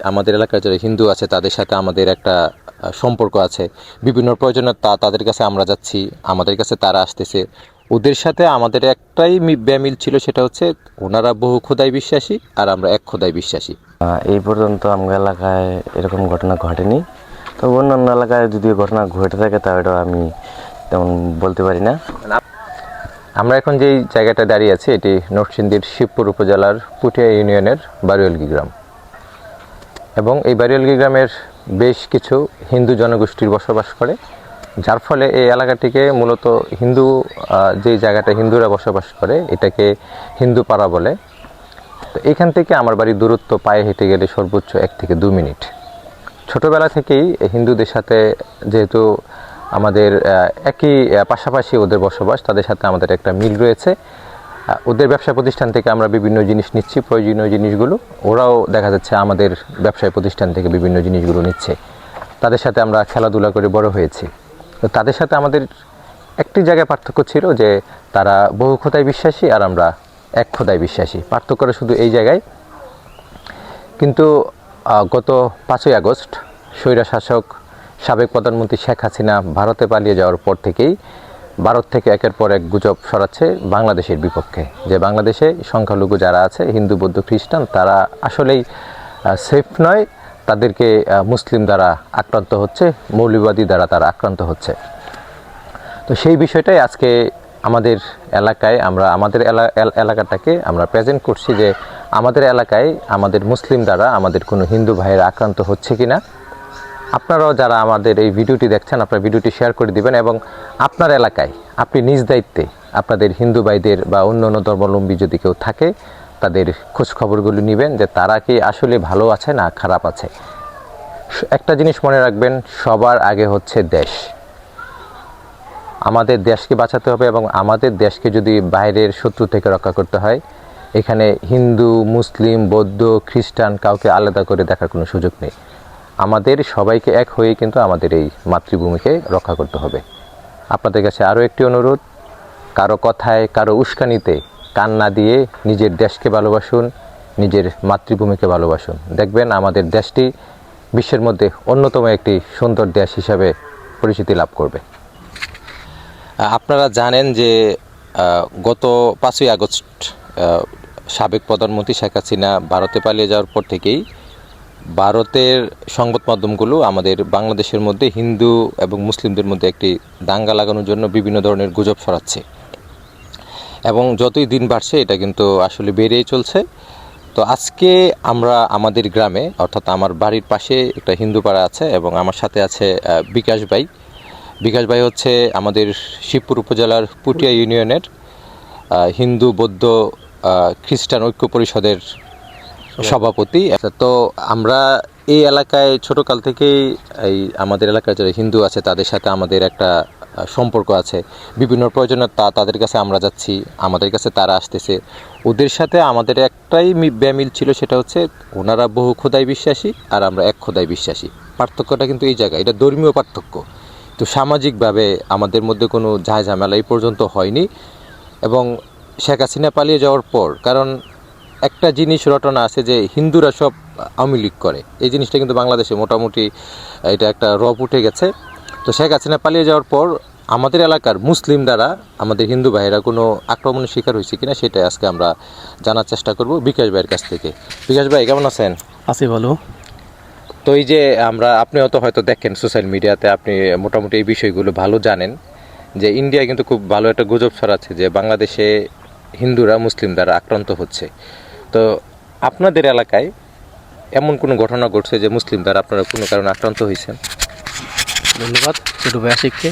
আমাদের এলাকার যারা হিন্দু আছে তাদের সাথে আমাদের একটা সম্পর্ক আছে। বিভিন্ন প্রয়োজনে তা তাদের কাছে আমরা যাচ্ছি আমাদের কাছে তারা আসতেছে। ওদের সাথে আমাদের একটাই ব্যামিল ছিল সেটা হচ্ছে ওনারা বহু খোদাই বিশ্বাসী আর আমরা এক খোদাই বিশ্বাসী। এই পর্যন্ত আমার এলাকায় এরকম ঘটনা ঘটেনি। তো অন্যান্য এলাকায় যদি ঘটনা ঘটে থাকে তা ওটা আমি তেমন বলতে পারি না। আমরা এখন যেই জায়গাটা দাঁড়িয়ে আছি এটি নরসিংদীর শিবপুর উপজেলার পুটিয়া ইউনিয়নের বারুয়ালগি গ্রাম। এবং এই বারুয়ালগি গ্রামের বেশ কিছু হিন্দু জনগোষ্ঠীর বসবাস করে, যার ফলে এই এলাকাটিকে মূলত হিন্দু যে জায়গাটা হিন্দুরা বসবাস করে, এটাকে হিন্দু পাড়া বলে। তো এখান থেকে আমার বাড়ির দূরত্ব পায়ে হেঁটে গেলে সর্বোচ্চ এক থেকে দু মিনিট। ছোটবেলা থেকেই হিন্দুদের সাথে যেহেতু আমাদের একই পাশাপাশি ওদের বসবাস, তাদের সাথে আমাদের একটা মিল রয়েছে। ওদের ব্যবসা প্রতিষ্ঠান থেকে আমরা বিভিন্ন জিনিস নিচ্ছি, প্রয়োজনীয় জিনিসগুলো। ওরাও দেখা যাচ্ছে আমাদের ব্যবসায় প্রতিষ্ঠান থেকে বিভিন্ন জিনিসগুলো নিচ্ছে। তাদের সাথে আমরা খেলাধুলা করে বড় হয়েছি। তো তাদের সাথে আমাদের একটি জায়গায় পার্থক্য ছিল যে তারা বহু খোদায় বিশ্বাসী আর আমরা এক খোদায় বিশ্বাসী। পার্থক্যটা শুধু এই জায়গায়। কিন্তু গত পাঁচই আগস্ট স্বৈরা শাসক সাবেক প্রধানমন্ত্রী শেখ হাসিনা ভারতে পালিয়ে যাওয়ার পর থেকেই ভারত থেকে একের পর এক গুজব সরাচ্ছে বাংলাদেশের বিপক্ষে। যে বাংলাদেশে সংখ্যালঘু যারা আছে, হিন্দু, বৌদ্ধ, খ্রিস্টান, তারা আসলেই সেফ নয়। তাদেরকে মুসলিম দ্বারা আক্রান্ত হচ্ছে, মৌলবাদী দ্বারা তারা আক্রান্ত হচ্ছে। তো সেই বিষয়টাই আজকে আমাদের এলাকায় আমরা, আমাদের এলা- এলাকাটাকে আমরা প্রেজেন্ট করছি যে, আমাদের এলাকায় আমাদের মুসলিম দ্বারা আমাদের কোনো হিন্দু ভাইয়ের আক্রান্ত হচ্ছে কিনা। আপনারাও যারা আমাদের এই ভিডিওটি দেখছেন, আপনার ভিডিওটি শেয়ার করে দিবেন এবং আপনার এলাকায় আপনি নিজ দায়িত্বে আপনাদের হিন্দু ভাইদের বা অন্য অন্য ধর্মাবলম্বী যদি কেউ থাকে, তাদের খোঁজ খবরগুলো নেবেন যে তারা কি আসলে ভালো আছে না খারাপ আছে। একটা জিনিস মনে রাখবেন, সবার আগে হচ্ছে দেশ। আমাদের দেশকে বাঁচাতে হবে এবং আমাদের দেশকে যদি বাইরের শত্রু থেকে রক্ষা করতে হয়, এখানে হিন্দু, মুসলিম, বৌদ্ধ, খ্রিস্টান কাউকে আলাদা করে দেখার কোনো সুযোগ নেই। আমাদের সবাইকে এক হয়ে কিন্তু আমাদের এই মাতৃভূমিকে রক্ষা করতে হবে। আপনাদের কাছে আরও একটি অনুরোধ, কারও কথায়, কারও উস্কানিতে কান না দিয়ে নিজের দেশকে ভালোবাসুন, নিজের মাতৃভূমিকে ভালোবাসুন। দেখবেন আমাদের দেশটি বিশ্বের মধ্যে অন্যতম একটি সুন্দর দেশ হিসাবে পরিচিতি লাভ করবে। আপনারা জানেন যে গত পাঁচই আগস্ট সাবেক প্রধানমন্ত্রী শেখ হাসিনা ভারতে পালিয়ে যাওয়ার পর থেকেই ভারতের সংবাদ মাধ্যমগুলো আমাদের বাংলাদেশের মধ্যে হিন্দু এবং মুসলিমদের মধ্যে একটি দাঙ্গা লাগানোর জন্য বিভিন্ন ধরনের গুজব ছড়াচ্ছে। এবং যতই দিন বাড়ছে, এটা কিন্তু আসলে বেড়েই চলছে। তো আজকে আমরা আমাদের গ্রামে, অর্থাৎ আমার বাড়ির পাশে একটা হিন্দু পাড়া আছে এবং আমার সাথে আছে বিকাশ ভাই। বিকাশ ভাই হচ্ছে আমাদের শিবপুর উপজেলার পুটিয়া ইউনিয়নের হিন্দু, বৌদ্ধ খ্রিস্টান ঐক্য পরিষদের সভাপতি। আচ্ছা, তো আমরা এই এলাকায় ছোটকাল থেকেই এই আমাদের এলাকার যারা হিন্দু আছে তাদের সাথে আমাদের একটা সম্পর্ক আছে। বিভিন্ন প্রয়োজনে তা তাদের কাছে আমরা যাচ্ছি আমাদের কাছে তারা আসতেছে। ওদের সাথে আমাদের একটাই ব্যামিল ছিল সেটা হচ্ছে ওনারা বহু খোদাই বিশ্বাসী আর আমরা এক খোদাই বিশ্বাসী। পার্থক্যটা কিন্তু এই জায়গায় এটা ধর্মীয় পার্থক্য। তো সামাজিকভাবে আমাদের মধ্যে কোনো ঝামেলা এই পর্যন্ত হয়নি এবং শেখ হাসিনা পালিয়ে যাওয়ার পর কারণ একটা জিনিস রটনা আছে যে হিন্দুরা সব আওয়ামী লীগ করে। এই জিনিসটা কিন্তু বাংলাদেশে মোটামুটি এটা একটা রব উঠে গেছে। তো শেখ হাসিনা পালিয়ে যাওয়ার পর আমাদের এলাকার মুসলিম দ্বারা আমাদের হিন্দু ভাইয়েরা কোনো আক্রমণের শিকার হয়েছে কিনা সেটা আজকে আমরা জানার চেষ্টা করব বিকাশ ভাইয়ের কাছ থেকে। বিকাশ ভাই কেমন আছেন? আছি ভালো। তো এই যে আমরা আপনিও তো হয়তো দেখেন সোশ্যাল মিডিয়াতে আপনি মোটামুটি এই বিষয়গুলো ভালো জানেন যে ইন্ডিয়া কিন্তু খুব ভালো একটা গুজব ছড়াচ্ছে যে বাংলাদেশে হিন্দুরা মুসলিম দ্বারা আক্রান্ত হচ্ছে। তো আপনাদের এলাকায় এমন কোনো ঘটনা ঘটছে যে মুসলিম দ্বারা আপনারা কোনো কারণে আক্রান্ত হয়েছেন? ধন্যবাদ, ছোটো ভাই আশিককে।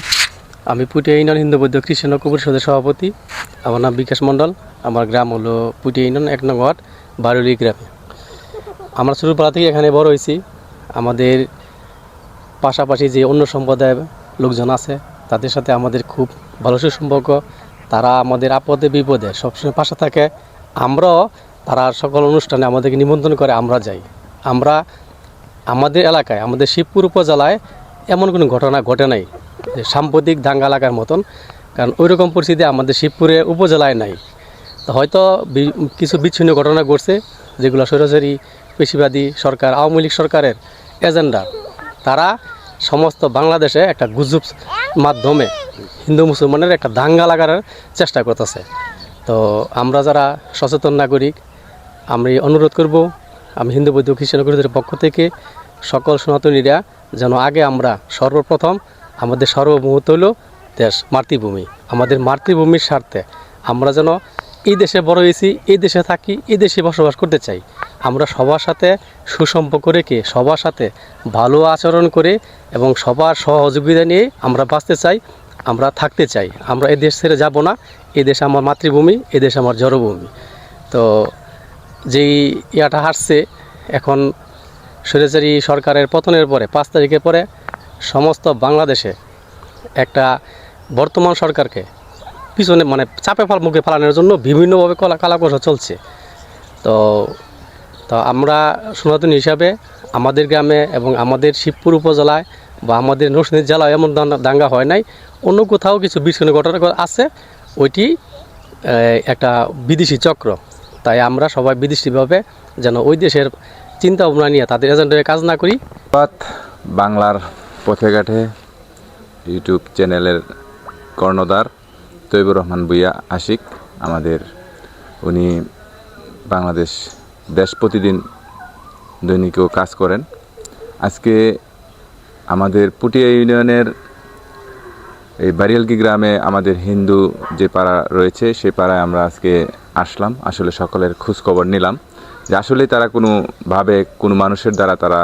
আমি পুটিয়া ইউনিয়ন হিন্দু খ্রিস্টান ঐক্য পরিষদের সভাপতি। আমার নাম বিকাশ মণ্ডল। আমার গ্রাম হলো পুটিয়া ইউনিয়ন, এক নং ওয়ার্ড বারুলি গ্রামে। আমরা ছোটোবেলা থেকে এখানে বড় হয়েছি। আমাদের পাশাপাশি যে অন্য সম্প্রদায়ের লোকজন আছে, তাদের সাথে আমাদের খুব ভালো সুসম্পর্ক। তারা আমাদের আপদে বিপদে সবসময় পাশে থাকে। আমরাও তারা সকল অনুষ্ঠানে আমাদেরকে নিমন্ত্রণ করে, আমরা যাই। আমরা আমাদের এলাকায়, আমাদের শিবপুর উপজেলায় এমন কোনো ঘটনা ঘটে নাই সাম্প্রতিক দাঙ্গা লাগার মতন, কারণ ওই রকম পরিস্থিতি আমাদের শিবপুরে উপজেলায় নাই। হয়তো কিছু বিচ্ছিন্ন ঘটনা ঘটছে, যেগুলো সরাসরি পেশিবাদী সরকার, আওয়ামী লীগ সরকারের এজেন্ডা। তারা সমস্ত বাংলাদেশে একটা গুজব মাধ্যমে হিন্দু মুসলমানের একটা দাঙ্গা লাগার চেষ্টা করতেছে। তো আমরা যারা সচেতন নাগরিক আমি অনুরোধ করব, আমি হিন্দু বৌদ্ধ খ্রিস্টান গুরুদের পক্ষ থেকে সকল সনাতনীরা যেন আগে আমরা সর্বপ্রথম আমাদের সর্বমুহূর্ত হলো দেশ, মাতৃভূমি। আমাদের মাতৃভূমির স্বার্থে আমরা যেন এই দেশে বড় হয়েছি, এই দেশে থাকি, এই দেশে বসবাস করতে চাই। আমরা সবার সাথে সুসম্পর্ক রেখে, সবার সাথে ভালো আচরণ করে এবং সবার সহযোগিতা নিয়ে আমরা বাঁচতে চাই, আমরা থাকতে চাই। আমরা এই দেশ ছেড়ে যাব না এই দেশ আমার মাতৃভূমি এই দেশ আমার জড়ভূমি। তো যেই ইয়াটা হাসছে এখন স্বৈরাচারী সরকারের পতনের পরে, পাঁচ তারিখের পরে সমস্ত বাংলাদেশে একটা বর্তমান সরকারকে পিছনে মানে চাপে ফাল মুখে ফালানোর জন্য বিভিন্নভাবে কলা কালাকষা চলছে। তো তো আমরা সনাতনী হিসাবে আমাদের গ্রামে এবং আমাদের শিবপুর উপজেলায় বা আমাদের নরসিংদী জেলায় এমন দাঙ্গা- দাঙ্গা হয় নাই। অন্য কোথাও কিছু বিচ্ছিন্ন ঘটনা আছে, ওইটি একটা বিদেশি চক্র। তাই আমরা সবাই বিদেশিভাবে যেন ওই দেশের চিন্তা ভাবনা নিয়ে তাদের এজেন্ডায় কাজ না করি। বাংলার পথে ঘাটে ইউটিউব চ্যানেলের কর্ণধার তৈবুর রহমান বুইয়া আশিক, আমাদের উনি বাংলাদেশ দেশ প্রতিদিন দৈনিকেও কাজ করেন। আজকে আমাদের পুটিয়া ইউনিয়নের এই বারিয়ালকি গ্রামে আমাদের হিন্দু যে পাড়া রয়েছে সেই পাড়ায় আমরা আজকে আসলাম। আসলে সকলের খোঁজখবর নিলাম যে আসলে তারা কোনোভাবে কোনো মানুষের দ্বারা তারা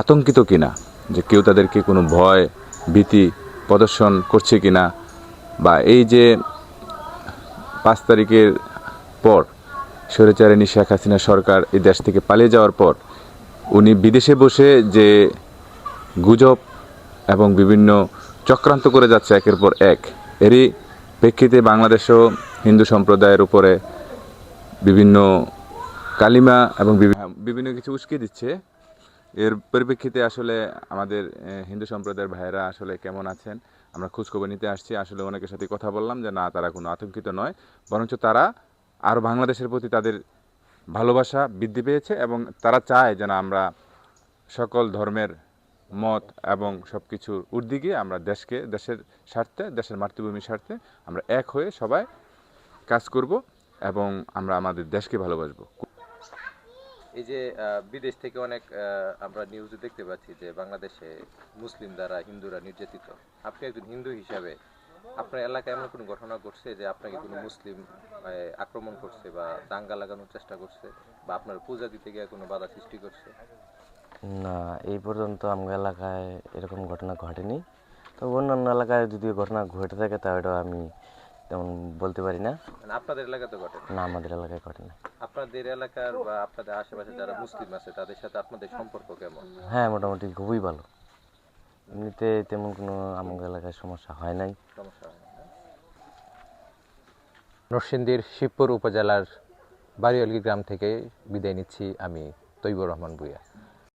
আতঙ্কিত কিনা, যে কেউ তাদেরকে কোনো ভয়, ভীতি প্রদর্শন করছে কিনা বা এই যে পাঁচ তারিখের পর স্বৈরাচারিণী শেখ হাসিনা সরকার এই দেশ থেকে পালিয়ে যাওয়ার পর উনি বিদেশে বসে যে গুজব এবং বিভিন্ন চক্রান্ত করে যাচ্ছে একের পর এক। এরই প্রেক্ষিতে বাংলাদেশও হিন্দু সম্প্রদায়ের উপরে বিভিন্ন কালিমা এবং বিভি- বিভিন্ন কিছু উস্কে দিচ্ছে। এর পরিপ্রেক্ষিতে আসলে আমাদের হিন্দু সম্প্রদায়ের ভাইয়েরা আসলে কেমন আছেন? আমরা খোঁজখবর নিতে আসছি। আসলে অনেকের সাথে কথা বললাম যে, না, তারা কোনো আতঙ্কিত নয়। বরঞ্চ তারা আরও বাংলাদেশের প্রতি তাদের ভালোবাসা বৃদ্ধি পেয়েছে এবং তারা চায় যেন আমরা সকল ধর্মের মত এবং সব কিছুর গিয়ে আমরা দেশকে, দেশের স্বার্থে, দেশের মাতৃভূমির স্বার্থে আমরা এক হয়ে সবাই কাজ করব এবং আমরা আমাদের দেশকে ভালোবাসবো। এই যে বিদেশ থেকে অনেক আমরা নিউজে দেখতে পাচ্ছি যে বাংলাদেশে মুসলিম দ্বারা হিন্দুরা নির্যাতিত। আপনি একজন হিন্দু হিসাবে আপনার এলাকায় এমন কোনো ঘটনা ঘটছে যে আপনাকে কোনো মুসলিম আক্রমণ করছে বা দাঙ্গা লাগানোর চেষ্টা করছে বা আপনার পূজা দিতে গিয়ে কোনো বাধা সৃষ্টি করছে? না এই পর্যন্ত আমার এলাকায় এরকম ঘটনা ঘটেনি। তো অন্যান্য এলাকায় যদি ঘটনা ঘটে থাকে তা ওটা আমি তেমন বলতে পারি না। মানে আপনাদের এলাকাতে ঘটে না। আমাদের এলাকায় ঘটে না। আপনাদের এলাকার বা আপনাদের আশেপাশে যারা মুসলিম আছে তাদের সাথে আপনাদের সম্পর্ক কেমন? হ্যাঁ মোটামুটি খুবই ভালো। এমনিতে তেমন কোনো আমার এলাকায় সমস্যা হয় নাই। সমস্যা হয় নরসিংদীর শিবপুর উপজেলার বাড়িয়ালগি গ্রাম থেকে বিদায় নিচ্ছি আমি তৈবুর রহমান ভুইয়া।